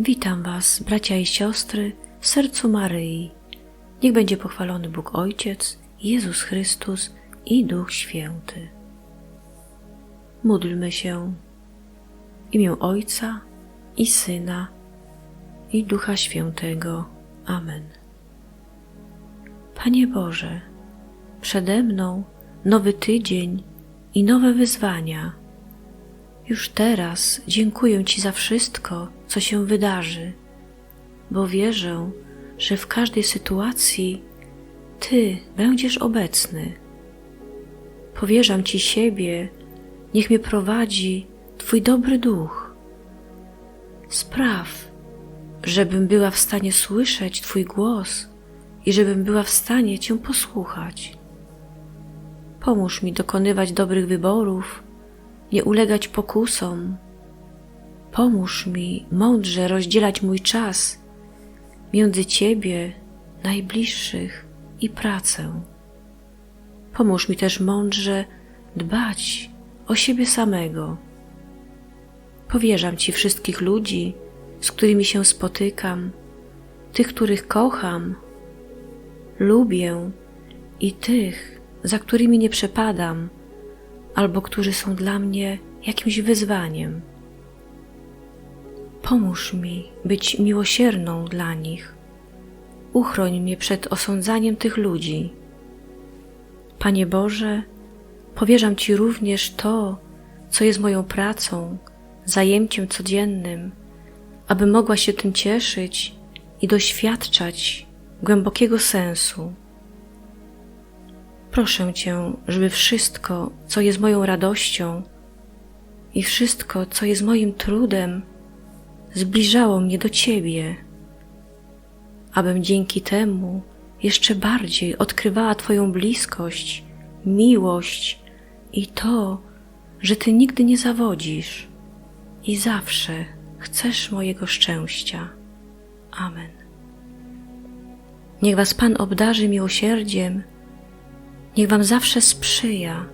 Witam Was, bracia i siostry, w sercu Maryi. Niech będzie pochwalony Bóg Ojciec, Jezus Chrystus i Duch Święty. Módlmy się w imię Ojca i Syna i Ducha Świętego. Amen. Panie Boże, przede mną nowy tydzień i nowe wyzwania. Już teraz dziękuję Ci za wszystko, co się wydarzy, bo wierzę, że w każdej sytuacji Ty będziesz obecny. Powierzam Ci siebie, niech mnie prowadzi Twój dobry duch. Spraw, żebym była w stanie słyszeć Twój głos i żebym była w stanie Cię posłuchać. Pomóż mi dokonywać dobrych wyborów, nie ulegać pokusom. Pomóż mi mądrze rozdzielać mój czas między Ciebie, najbliższych i pracę. Pomóż mi też mądrze dbać o siebie samego. Powierzam Ci wszystkich ludzi, z którymi się spotykam, tych, których kocham, lubię i tych, za którymi nie przepadam, albo którzy są dla mnie jakimś wyzwaniem. Pomóż mi być miłosierną dla nich. Uchroń mnie przed osądzaniem tych ludzi. Panie Boże, powierzam Ci również to, co jest moją pracą, zajęciem codziennym, aby mogła się tym cieszyć i doświadczać głębokiego sensu. Proszę Cię, żeby wszystko, co jest moją radością i wszystko, co jest moim trudem, zbliżało mnie do Ciebie, abym dzięki temu jeszcze bardziej odkrywała Twoją bliskość, miłość i to, że Ty nigdy nie zawodzisz i zawsze chcesz mojego szczęścia. Amen. Niech Was Pan obdarzy miłosierdziem, niech Wam zawsze sprzyja,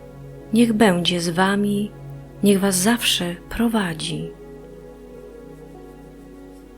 niech będzie z Wami, niech Was zawsze prowadzi.